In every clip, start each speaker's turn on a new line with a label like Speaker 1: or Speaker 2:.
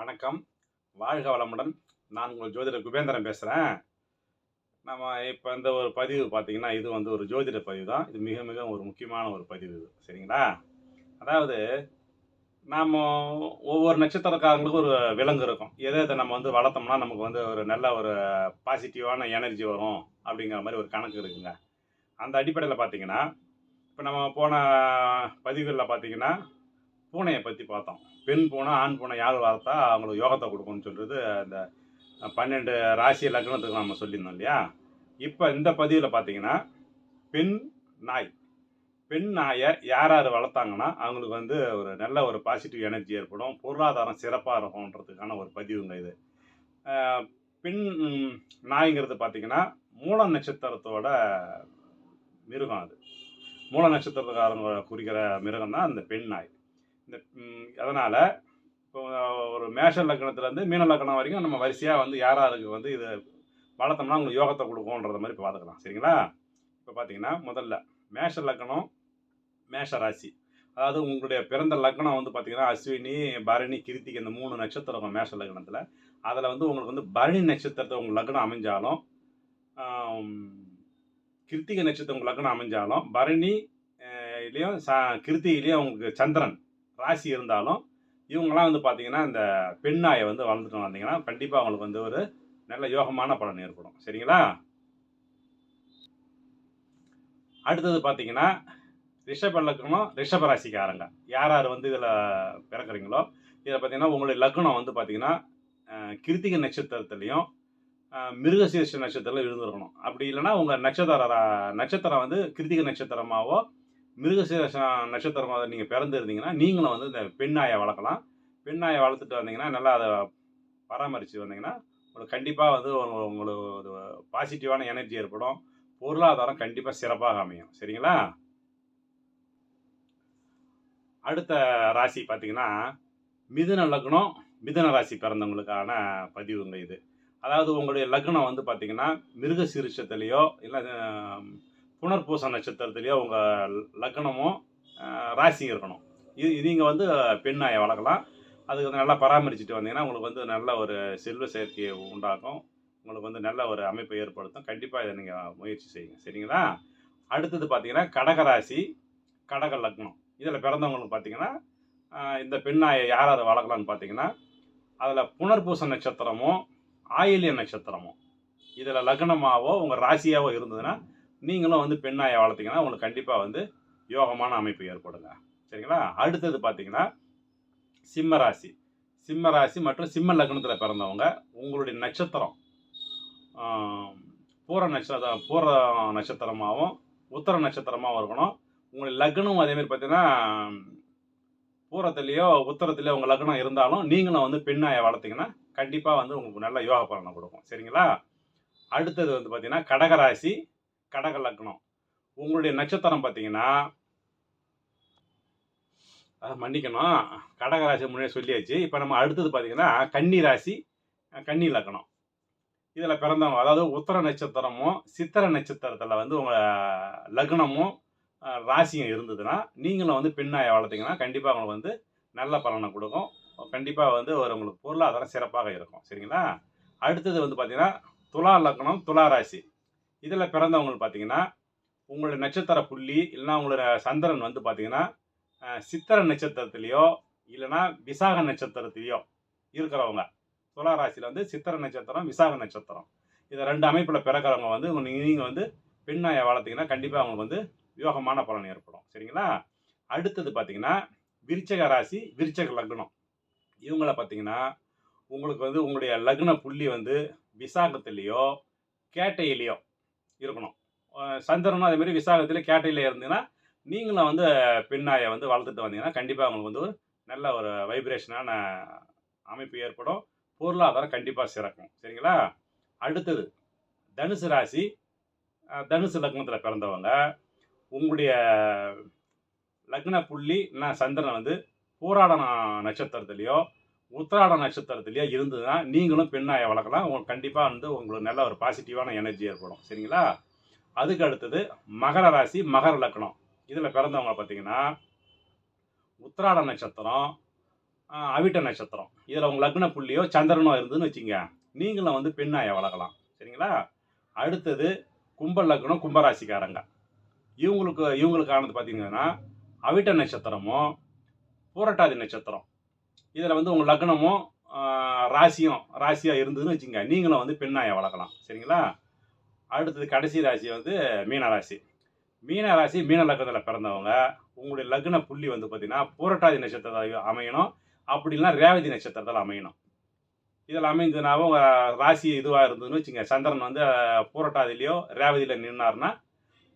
Speaker 1: வணக்கம். வாழ்க வளமுடன். நான் உங்கள் ஜோதிடர் குபேந்திரன் பேசுகிறேன் நம்ம இப்போ இந்த ஒரு பதிவு பார்த்திங்கன்னா இது வந்து ஒரு ஜோதிட பதிவு தான். இது மிக மிக ஒரு முக்கியமான ஒரு பதிவு இது. சரிங்களா? அதாவது நாம் ஒவ்வொரு நட்சத்திரக்காரங்களுக்கும் ஒரு விலங்கு இருக்கும். எதை எதை நம்ம வந்து வளர்த்தோம்னா நமக்கு வந்து ஒரு நல்ல ஒரு பாசிட்டிவான எனர்ஜி வரும் அப்படிங்கிற மாதிரி ஒரு கணக்கு இருக்குங்க. அந்த அடிப்படையில் பார்த்தீங்கன்னா இப்போ நம்ம போன பதிவுகளில் பார்த்தீங்கன்னா பூனையை பற்றி பார்த்தோம். பெண் பூனை ஆண் பூனை யார் வளர்த்தா அவங்களுக்கு யோகத்தை கொடுக்கும்னு சொல்கிறது அந்த பன்னெண்டு ராசி லக்னத்துக்கு நம்ம சொல்லியிருந்தோம் இல்லையா? இப்போ இந்த பதிவில் பார்த்தீங்கன்னா பெண் நாய். பெண் நாயை யார் யார் வளர்த்தாங்கன்னா அவங்களுக்கு வந்து ஒரு நல்ல ஒரு பாசிட்டிவ் எனர்ஜி ஏற்படும். பொருளாதாரம் சிறப்பாக இருக்கும்ன்றதுக்கான ஒரு பதிவுங்க இது. பெண் நாய்ங்கிறது பார்த்தீங்கன்னா மூல நட்சத்திரத்தோட மிருகம் அது. மூல நட்சத்திரத்துக்காரங்க குறிக்கிற மிருகம் தான் அந்த பெண் நாய். இந்த அதனால் இப்போ ஒரு மேஷ லக்கணத்துலேருந்து மீன லக்கணம் வரைக்கும் நம்ம வரிசையாக வந்து யார் யாருக்கு வந்து இது வளர்த்தோம்னா உங்களுக்கு யோகத்தை கொடுக்கும்ன்றத மாதிரி இப்போ பார்த்துக்கலாம் சரிங்களா? இப்போ பார்த்தீங்கன்னா முதல்ல மேஷ லக்கணம் மேஷ ராசி. அதாவது உங்களுடைய பிறந்த லக்கணம் வந்து பார்த்தீங்கன்னா அஸ்வினி பரணி கிருத்திக்கு இந்த மூணு நட்சத்திரம் இருக்கும் மேஷ லக்னத்தில். அதில் வந்து உங்களுக்கு வந்து பரணி நட்சத்திரத்தை உங்கள் லக்னம் அமைஞ்சாலும் கிருத்திக கிருத்திகை நட்சத்திரம் உங்கள் லக்னம் அமைஞ்சாலும் பரணி அஹ், ச உங்களுக்கு சந்திரன் ராசி இருந்தாலும் இவங்கெல்லாம் வந்து பார்த்தீங்கன்னா இந்த பெண்ணாயை வந்து வளர்ந்துட்டு வந்தீங்கன்னா கண்டிப்பாக அவங்களுக்கு வந்து ஒரு நல்ல யோகமான பலன் ஏற்படும். சரிங்களா? அடுத்தது பார்த்தீங்கன்னா ரிஷப லக்னம் ரிஷப ராசிக்காரங்க. யார் யார் வந்து இதில் பிறக்குறீங்களோ இதில் பார்த்தீங்கன்னா உங்களுடைய லக்னம் வந்து பார்த்தீங்கன்னா கிருத்திக கிருத்திகை நட்சத்திரத்துலேயும் மிருகசீர்ஷ நட்சத்திரத்தில் இருந்திருக்கணும் அப்படி இல்லைன்னா உங்கள் நட்சத்திர ரா- நட்சத்திரம் வந்து கிருத்திகை நட்சத்திரமாவோ மிருகசீரஷ நட்சத்திரமாக நீங்கள் பிறந்திருந்தீங்கன்னா நீங்களும் வந்து இந்த பெண்ணாயை வளர்க்கலாம். பெண்ணாயை வளர்த்துட்டு வந்தீங்கன்னா நல்லா அதை பராமரித்து வந்தீங்கன்னா உங்களுக்கு கண்டிப்பாக வந்து உங்களுக்கு ஒரு பாசிட்டிவான எனர்ஜி ஏற்படும். பொருளாதாரம் கண்டிப்பாக சிறப்பாக அமையும். சரிங்களா? அடுத்த ராசி பார்த்தீங்கன்னா மிதுன லக்னம் மிதுன ராசி பிறந்தவங்களுக்கான பதிவுங்க இது. அதாவது உங்களுடைய லக்னம் வந்து பார்த்தீங்கன்னா மிருக சீரிஷத்துலேயோ இல்லை புனர்பூச நட்சத்திரத்துலேயோ உங்கள் லக்னமும் ராசியும் இருக்கணும். இது நீங்கள் வந்து பெண்ணாயை வளர்க்கலாம். அதுக்கு வந்து நல்லா பராமரிச்சுட்டு வந்தீங்கன்னா உங்களுக்கு வந்து நல்ல ஒரு செல்வ சேர்க்கையை உண்டாக்கும். உங்களுக்கு வந்து நல்ல ஒரு அமைப்பை ஏற்படுத்தும். கண்டிப்பாக இதை நீங்கள் முயற்சி செய்யுங்க. சரிங்களா? அடுத்தது பார்த்தீங்கன்னா கடகராசி கடக லக்னம். இதில் பிறந்தவங்களுக்கு பார்த்தீங்கன்னா இந்த பெண்ணாயை யார் யார் வளர்க்கலாம்னு பார்த்தீங்கன்னா அதில் புனர்பூச நட்சத்திரமும் ஆயில்ய நட்சத்திரமும் இதில் லக்னமாவோ உங்கள் ராசியாவோ இருந்ததுன்னா நீங்களும் வந்து பெண்ணாயை வளர்த்தீங்கன்னா உங்களுக்கு கண்டிப்பாக வந்து யோகமான அமைப்பு ஏற்படுங்க. சரிங்களா? அடுத்தது பார்த்தீங்கன்னா சிம்ம ராசி. சிம்ம ராசி மற்றும் சிம்ம லக்னத்தில் பிறந்தவங்க உங்களுடைய நட்சத்திரம் பூர நட்சத்திரம் பூர நட்சத்திரமாகவும் உத்தர நட்சத்திரமாகவும் இருக்கணும். உங்களுடைய லக்னம் அதேமாதிரி பார்த்தீங்கன்னா பூரத்துலேயோ உத்தரத்துலேயோ உங்கள் லக்னம் இருந்தாலும் நீங்களும் வந்து பெண்ணாயை வளர்த்தீங்கன்னா கண்டிப்பாக வந்து உங்களுக்கு நல்ல யோக பலனை கொடுக்கும். சரிங்களா? அடுத்தது வந்து பார்த்தீங்கன்னா கடகராசி. கடக லக்னம். உங்களுடைய நட்சத்திரம் பார்த்தீங்கன்னா மன்னிக்கணும் மன்னிக்கணும். கடகராசி முன்னே சொல்லியாச்சு. இப்போ நம்ம அடுத்தது பார்த்தீங்கன்னா கன்னி ராசி கன்னி லக்னம். இதில் பிறந்தவங்க அதாவது உத்தர நட்சத்திரமும் சித்திர நட்சத்திரத்தில் வந்து உங்கள் லக்னமும் ராசியும் இருந்ததுன்னா நீங்களும் வந்து பெண்ணாயை வளர்த்தீங்கன்னா கண்டிப்பாக உங்களுக்கு வந்து நல்ல பலனை கொடுக்கும். கண்டிப்பாக வந்து ஒரு உங்களுக்கு பொருளாதாரம் சிறப்பாக இருக்கும். சரிங்களா? அடுத்தது வந்து பார்த்திங்கன்னா துலா லக்னம் துலா ராசி. இதில் பிறந்தவங்க பார்த்தீங்கன்னா உங்களுடைய நட்சத்திர புள்ளி இல்லைன்னா உங்களோட சந்திரன் வந்து பார்த்தீங்கன்னா சித்திர நட்சத்திரத்துலேயோ இல்லைன்னா விசாக நட்சத்திரத்துலேயோ இருக்கிறவங்க. துலா ராசியில் வந்து சித்திர நட்சத்திரம் விசாக நட்சத்திரம். இதை ரெண்டு அமைப்பில் பிறக்கிறவங்க வந்து நீங்கள் வந்து பெண்ணாயை வளர்த்தீங்கன்னா கண்டிப்பாக அவங்களுக்கு வந்து யோகமான பலன் ஏற்படும். சரிங்களா? அடுத்தது பார்த்தீங்கன்னா விருச்சக ராசி விருச்சக லக்னம். இவங்கள பார்த்தீங்கன்னா உங்களுக்கு வந்து உங்களுடைய லக்ன புள்ளி வந்து விசாகத்துலேயோ கேட்டையிலையோ இருக்கணும். சந்திரனும் அதேமாரி விசாகத்தில் கேட்டையில் இருந்தீங்கன்னா நீங்களும் வந்து பெண்ணாயை வந்து வளர்த்துட்டு வந்தீங்கன்னா கண்டிப்பாக உங்களுக்கு வந்து ஒரு நல்ல ஒரு வைப்ரேஷனான அமைப்பு ஏற்படும். பொருளாதாரம் கண்டிப்பாக சிறக்கும். சரிங்களா? அடுத்தது தனுசு ராசி. தனுசு லக்னத்தில் பிறந்தவங்க. உங்களுடைய லக்ன புள்ளி நான் சந்திரன் வந்து பூராட நட்சத்திரத்துலேயோ உத்திராட நட்சத்திரத்திலேயே இருந்ததுன்னா நீங்களும் பெண்ணாயை வளர்க்கலாம். உங்களுக்கு கண்டிப்பாக வந்து உங்களுக்கு நல்ல ஒரு பாசிட்டிவான எனர்ஜி ஏற்படும். சரிங்களா? அதுக்கு அடுத்தது மகர ராசி மகர லக்னம். இதில் பிறந்தவங்க பார்த்தீங்கன்னா உத்திராட நட்சத்திரம் அவிட்ட நட்சத்திரம். இதில் உங்கள் லக்ன புள்ளியோ சந்திரனோ இருந்ததுன்னு வச்சுங்க நீங்களும் வந்து பெண்ணாயை வளர்க்கலாம். சரிங்களா? அடுத்தது கும்ப லக்னம் கும்பராசிக்காரங்க. இவங்களுக்கு இவங்களுக்கானது பார்த்தீங்கன்னா அவிட்ட நட்சத்திரமும் பூரட்டாதி நட்சத்திரம். இதில் வந்து உங்கள் லக்னமும் ராசியும் ராசியாக இருந்ததுன்னு வச்சுங்க நீங்களும் வந்து பெண்ணாயை வளர்க்கலாம். சரிங்களா? அடுத்தது கடைசி ராசி வந்து மீனராசி மீனராசி மீன ராசி லக்னத்தில் பிறந்தவங்க உங்களுடைய லக்ன புள்ளி வந்து பார்த்திங்கன்னா பூரட்டாதி நட்சத்திரத்தில் அமையணும். அப்படி இல்லைன்னா ரேவதி நட்சத்திரத்தில் அமையணும். இதில் அமைந்ததுனாவும் உங்கள் ராசி இதுவாக இருந்ததுன்னு வச்சுங்க சந்திரன் வந்து அஹ், ரேவதியில் நின்னார்னா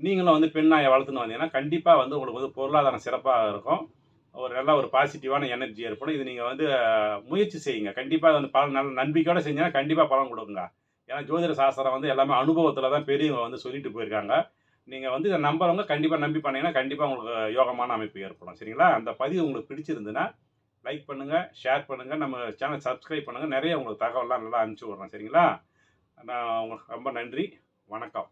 Speaker 1: நீங்களும் வந்து பெண்ணாயை வளர்த்துன்னு வந்தீங்கன்னா கண்டிப்பாக வந்து உங்களுக்கு வந்து பொருளாதாரம் சிறப்பாக இருக்கும். ஒரு நல்ல ஒரு பாசிட்டிவான எனர்ஜி ஏற்படும். இது நீங்கள் வந்து முயற்சி செய்யுங்க. கண்டிப்பாக வந்து பலன் நல்ல நம்பிக்கையோட செஞ்சீங்கன்னா கண்டிப்பாக பலன் கொடுக்குங்க. ஏன்னா ஜோதிட சாஸ்திரம் வந்து எல்லாமே அனுபவத்தில் தான் பெரியவங்க வந்து சொல்லிட்டு போயிருக்காங்க. நீங்கள் வந்து இதை நம்புறவங்க கண்டிப்பாக நம்பி பண்ணிங்கன்னா கண்டிப்பாக உங்களுக்கு யோகமான அமைப்பு ஏற்படும். சரிங்களா? அந்த பதிவு உங்களுக்கு பிடிச்சிருந்துன்னா லைக் பண்ணுங்கள் ஷேர் பண்ணுங்கள் நம்ம சேனல் சப்ஸ்கிரைப் பண்ணுங்கள் நிறைய உங்களுக்கு தகவல்லாம் நல்லா அனுப்பிச்சி விட்றேன். சரிங்களா? நான் உங்களுக்கு ரொம்ப நன்றி. வணக்கம்.